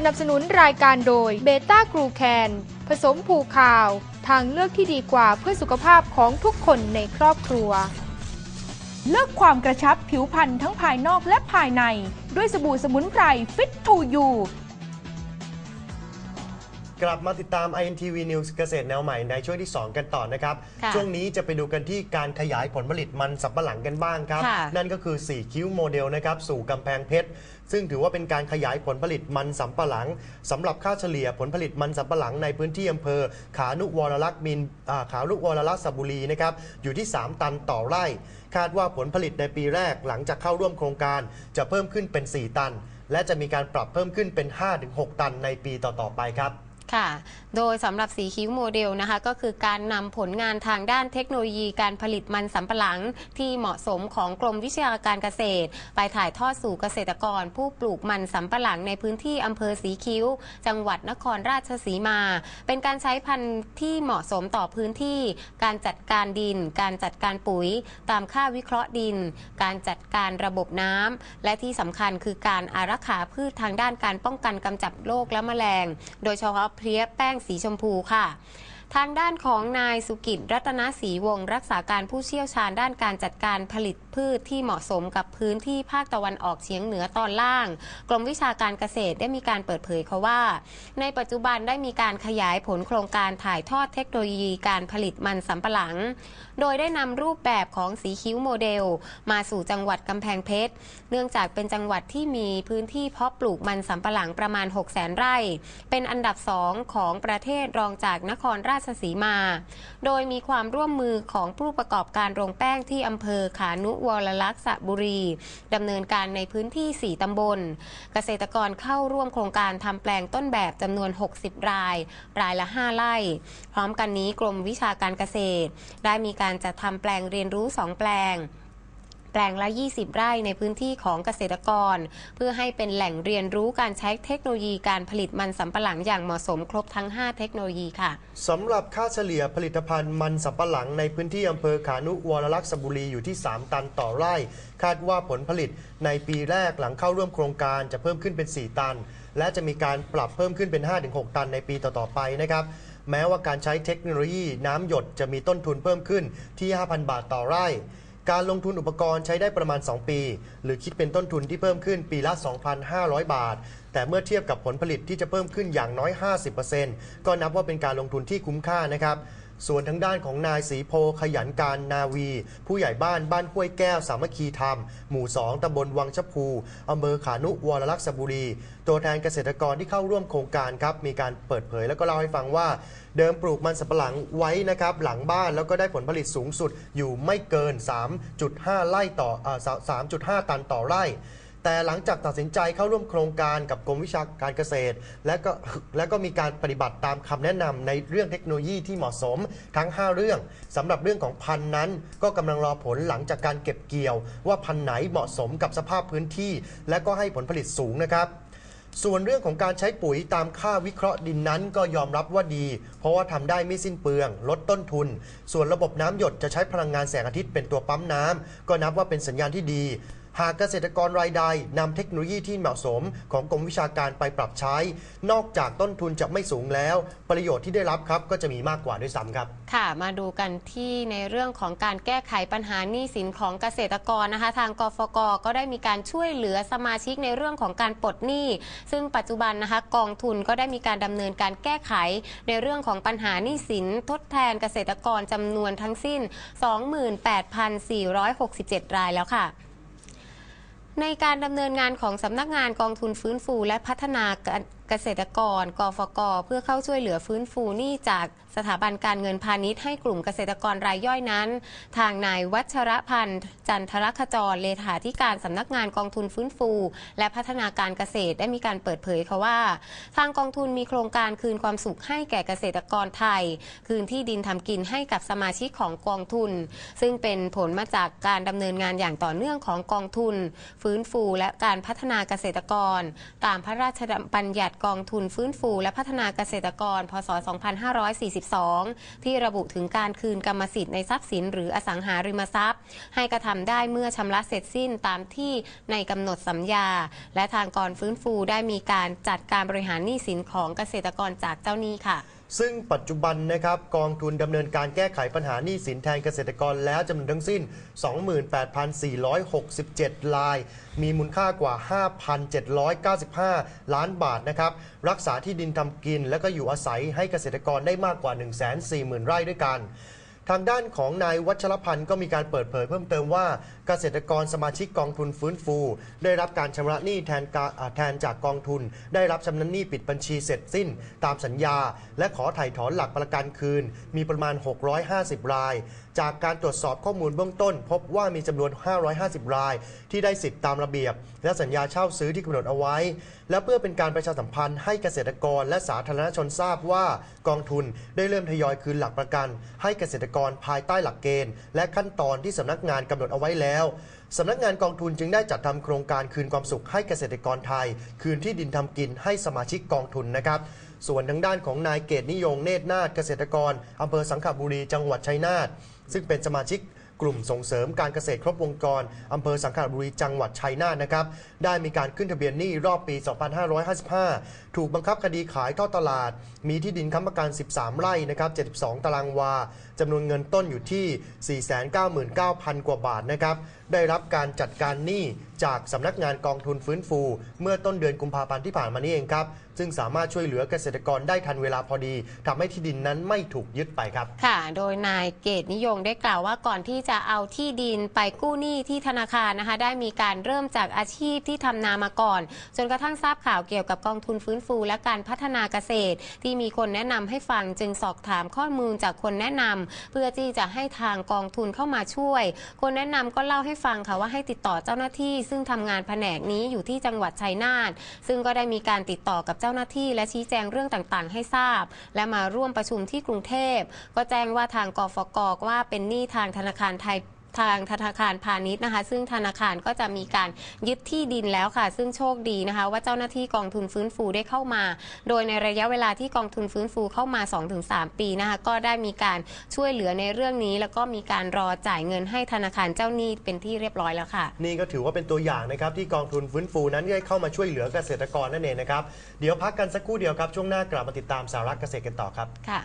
สนับสนุนรายการโดยเบต้ากรูแคนผสมผูข่าว ทางเลือกที่ดีกว่าเพื่อสุขภาพของทุกคนในครอบครัว เลือกความกระชับผิวพรรณทั้งภายนอกและภายใน ด้วยสบู่สมุนไพรฟิตทูยู กลับมาติดตาม INTV News เกษตรแนวใหม่ในช่วงที่ 2 กันต่อนะครับ ค่ะช่วงนี้จะไปดูกันที่การขยายผลผลิตมันสับปะหลังกันบ้างครับ ค่ะ นั่นก็คือ 4 คิ้วโมเดลนะครับสู่กำแพงเพชร ซึ่งถือว่าเป็นการขยายผลผลิตมันสำปะหลังสำหรับค่าเฉลี่ยผลผลิตมันสำปะหลังในพื้นที่อำเภอ ขานุวรลักษณ์มินอ่าขานุวรลักษณ์สระบุรีนะครับอยู่ที่ 3 ตันต่อไร่ คาดว่าผลผลิตในปีแรกหลังจากเข้าร่วมโครงการ จะเพิ่มขึ้นเป็น 4 ตัน และจะมีการปรับเพิ่มขึ้นเป็น 5-6 ตันในปีต่อๆไปครับ ค่ะ โดยสำหรับสีคิ้วโมเดลนะคะ ก็คือการนำผลงานทางด้านเทคโนโลยีการผลิตมันสำปะหลังที่เหมาะสมของกรมวิชาการเกษตร ไปถ่ายทอดสู่เกษตรกร ผู้ปลูกมันสำปะหลังในพื้นที่อำเภอสีคิ้ว จังหวัดนครราชสีมา เป็นการใช้พันธุ์ที่เหมาะสมต่อพื้นที่ การจัดการดิน การจัดการปุ๋ย ตามค่าวิเคราะห์ดิน การจัดการระบบน้ำและที่สำคัญคือการอารักขาพืชทางด้านการป้องกันกำจัดโรคและแมลง โดยเฉพาะเพลี้ยแป้งสีชมพูค่ะ ทางด้านของนายสุกิจรัตนศรีวงศ์รักษาการผู้เชี่ยวชาญด้านการจัดการผลิตพืชที่เหมาะสมกับพื้นที่ภาคตะวันออกเฉียงเหนือตอนล่าง กรมวิชาการเกษตรได้มีการเปิดเผยเขาว่า ในปัจจุบันได้มีการขยายผลโครงการถ่ายทอดเทคโนโลยีการผลิตมันสำปะหลัง โดยได้นำรูปแบบของสีคิ้วโมเดล มาสู่จังหวัดกำแพงเพชร เนื่องจากเป็นจังหวัดที่มีพื้นที่เพาะปลูกมันสำปะหลังประมาณ 6 0แสนไร่ เป็นอันดับสองของประเทศรองจากนครราชสีมา โดยมีความร่วมมือของผู้ประกอบการโรงแป้งที่อำเภอขานุวรลักษณ์สระบุรีดำเนินการในพื้นที่ 4 ตำบล เกษตรกรเข้าร่วมโครงการทำแปลงต้นแบบจำนวน 60 ราย รายละ 5 ไร่ พร้อมกันนี้กรมวิชาการเกษตร ได้มีการจัดทำแปลงเรียนรู้ 2 แปลง ปลงละ 20 ไร่ในพื้นที่ของเกษตรกร เพื่อให้เป็นแหล่งเรียนรู้การใช้เทคโนโลยีการผลิตมันสำปะหลังอย่างเหมาะสมครบทั้ง 5 เทคโนโลยีค่ะสำหรับค่าเฉลี่ยผลิตภัณฑ์มันสำปะหลังในพื้นที่อำเภอขานุวรลักษณ์สบุรีอยู่ที่ 3 ตันต่อไร่ คาดว่าผลผลิตในปีแรกหลังเข้าร่วมโครงการจะเพิ่มขึ้นเป็น 4 ตัน และจะมีการปรับเพิ่มขึ้นเป็น 5-6 ตันในปีต่อๆไปนะครับแม้ว่าการใช้เทคโนโลยีน้ำหยดจะมีต้นทุนเพิ่มขึ้นที่ 5,000 บาทต่อไร่ การลงทุนอุปกรณ์ใช้ได้ประมาณ 2 ปี หรือคิดเป็นต้นทุนที่เพิ่มขึ้นปีละ 2,500 บาท แต่เมื่อเทียบกับผลผลิตที่จะเพิ่มขึ้นอย่างน้อย 50%ก็นับว่าเป็นการลงทุนที่คุ้มค่านะครับ ส่วนทางด้านของนายศรีโพขยันการนาวี ผู้ใหญ่บ้านบ้านห้วยแก้วสามัคคีธรรม หมู่ 2ตำบลวังชะพูอำเภอขานุวรลักษณ์สบุรี ตัวแทนเกษตรกรที่เข้าร่วมโครงการครับ มีการเปิดเผยแล้วก็เล่าให้ฟังว่า เดิมปลูกมันสำปะหลังไว้นะครับ หลังบ้านแล้วก็ได้ผลผลิตสูงสุดอยู่ไม่เกิน 3.5 ไร่ต่ออ3.5 ตันต่อไร่ แต่หลังจากตัดสินใจเข้าร่วมโครงการกับกรมวิชาการเกษตร และก็และก็มีการปฏิบัติตามคำแนะนำในเรื่องเทคโนโลยีที่เหมาะสมทั้ง 5 เรื่องสำหรับเรื่องของพันธุ์นั้น ก็กำลังรอผลหลังจากการเก็บเกี่ยว ว่าพันธุ์ไหนเหมาะสมกับสภาพพื้นที่ และก็ให้ผลผลิตสูงนะครับส่วนเรื่องของการใช้ปุ๋ยตามค่าวิเคราะห์ดินนั้นก็ยอมรับว่าดี เพราะว่าทำได้ไม่สิ้นเปลือง ลดต้นทุน ส่วนระบบน้ำหยดจะใช้พลังงานแสงอาทิตย์เป็นตัวปั๊มน้ำก็นับว่าเป็นสัญญาณที่ดี หากเกษตรกรรายใดนำเทคโนโลยีที่เหมาะสมของกรมวิชาการไปปรับใช้ นอกจากต้นทุนจะไม่สูงแล้ว ประโยชน์ที่ได้รับครับก็จะมีมากกว่าด้วยซ้ำครับ ค่ะ มาดูกันที่ในเรื่องของการแก้ไขปัญหาหนี้สินของเกษตรกรนะคะ ทางกฟกก็ได้มีการช่วยเหลือสมาชิกในเรื่องของการปลดหนี้ ซึ่งปัจจุบันนะคะกองทุนก็ได้มีการดำเนินการแก้ไขในเรื่องของปัญหาหนี้สินทดแทนเกษตรกรจำนวนทั้งสิ้น 28,467 รายแล้วค่ะ ในการดำเนินงานของสำนักงานกองทุนฟื้นฟูและพัฒนา เกษตรกร กฟก เพื่อเข้าช่วยเหลือฟื้นฟูหนี้จากสถาบันการเงินพาณิชย์ให้กลุ่มเกษตรกรรายย่อยนั้น ทางนายวัชรพันธ์ จันทรขจรเลขาธิการสำนักงานกองทุนฟื้นฟู และพัฒนาการเกษตรได้มีการเปิดเผยค่ะว่า ทางกองทุนมีโครงการคืนความสุขให้แก่เกษตรกรไทย คืนที่ดินทำกินให้กับสมาชิกของกองทุน ซึ่งเป็นผลมาจากการดำเนินงานอย่างต่อเนื่องของกองทุน ฟื้นฟูและการพัฒนาเกษตรกร ตามพระราชบัญญัติกองทุนฟื้นฟูและพัฒนาเกษตรกร พศ 2542 ที่ระบุถึงการคืนกรรมสิทธิ์ในทรัพย์สิน หรืออสังหาริมทรัพย์ ให้กระทำได้เมื่อชำระเสร็จสิ้นตามที่ในกำหนดสัญญา และทางกองฟื้นฟูได้มีการจัดการบริหารหนี้สินของเกษตรกรจากเจ้าหนี้ค่ะ ซึ่งปัจจุบันนะครับกองทุนดำเนินการแก้ไขปัญหาหนี้สินแทนเกษตรกรแล้วจำนวนทั้งสิ้น 28,467 ลาย มีมูลค่ากว่า 5,795 ล้านบาทนะครับรักษาที่ดินทำกินและก็อยู่อาศัยให้เกษตรกรได้มากกว่า 140,000 ไร่ด้วยกัน ทางด้านของนายวัชรพันธ์ก็มีการเปิดเผยเพิ่มเติมว่าเกษตรกรสมาชิกกองทุนฟื้นฟู ได้รับการชำระหนี้แทนกาแทนจากกองทุน ได้รับชำระหนี้ปิดบัญชีเสร็จสิ้น ตามสัญญา และขอถ่ายถอนหลักประกันคืน มีประมาณ 650 ราย จากการตรวจสอบข้อมูลเบื้องต้น พบว่ามีจำนวน 550 ราย ที่ได้สิทธิตามระเบียบ และสัญญาเช่าซื้อที่กำหนดเอาไว้ และเพื่อเป็นการประชาสัมพันธ์ให้เกษตรกรและสาธารณชนทราบว่ากองทุนได้เริ่มทยอยคืนหลักประกัน ให้เกษตรกรภายใต้หลักเกณฑ์ และขั้นตอนที่สำนักงานกำหนดเอาไว้แล้วสำนักงานกองทุนจึงได้จัดทำโครงการคืนความสุขให้เกษตรกรไทย คืนที่ดินทำกินให้สมาชิกกองทุนนะครับ ส่วนทางด้านของนายเกตนิยงเนตรนาถเกษตรกรอำเภอสังขบุรีจังหวัดชัยนาทซึ่งเป็นสมาชิกกลุ่มส่งเสริมการเกษตรครบวงจรอำเภอสังขบุรีจังหวัดชัยนาทนะครับ ได้มีการขึ้นทะเบียนหนี้รอบปี 2555 ถูกบังคับคดีขายทอดตลาด มีที่ดินค้ำประกัน 13 ไร่นะครับ 72 ตารางวา จำนวนเงินต้นอยู่ที่ 499,000 กว่าบาทนะครับ ได้รับการจัดการหนี้จากสำนักงานกองทุนฟื้นฟู เมื่อต้นเดือนกุมภาพันธ์ที่ผ่านมานี่เองครับ ซึ่งสามารถช่วยเหลือเกษตรกรได้ทันเวลาพอดีทำให้ที่ดินนั้นไม่ถูกยึดไปครับ ค่ะ โดยนายเกตนิยมได้กล่าวว่าก่อนที่จะเอาที่ดินไปกู้หนี้ที่ธนาคารนะคะ ได้มีการเริ่มจากอาชีพที่ทำนามาก่อน จนกระทั่งทราบข่าวเกี่ยวกับกองทุนฟื้นฟู และการพัฒนาเกษตร ที่มีคนแนะนำให้ฟังจึงสอบถามข้อมูลจากคนแนะนำเพื่อที่จะให้ทางกองทุนเข้ามาช่วย คนแนะนำก็เล่าให้ฟังค่ะว่าให้ติดต่อเจ้าหน้าที่ ซึ่งทำงานแผนกนี้อยู่ที่จังหวัดชัยนาทซึ่งก็ได้มีการติดต่อกับเจ้าหน้าที่ และชี้แจงเรื่องต่างๆ ให้ทราบ และมาร่วมประชุมที่กรุงเทพ ก็แจ้งว่าทางกฟกว่าเป็นหนี้ทางธนาคารไทย ทางธนาคารพาณิชย์นะคะ ซึ่งธนาคารก็จะมีการยึดที่ดินแล้วค่ะ ซึ่งโชคดีนะคะ ว่าเจ้าหน้าที่กองทุนฟื้นฟูได้เข้ามา โดยในระยะเวลาที่กองทุนฟื้นฟูเข้ามา 2-3 ปีนะคะ ก็ได้มีการช่วยเหลือในเรื่องนี้ แล้วก็มีการรอจ่ายเงินให้ธนาคารเจ้าหนี้เป็นที่เรียบร้อยแล้วค่ะ นี่ก็ถือว่าเป็นตัวอย่างนะครับที่กองทุนฟื้นฟูนั้นได้เข้ามาช่วยเหลือเกษตรกรนั่นเองนะครับ เดี๋ยวพักกันสักครู่เดียวครับ ช่วงหน้ากลับมาติดตามสาระเกษตรกันต่อครับ ค่ะ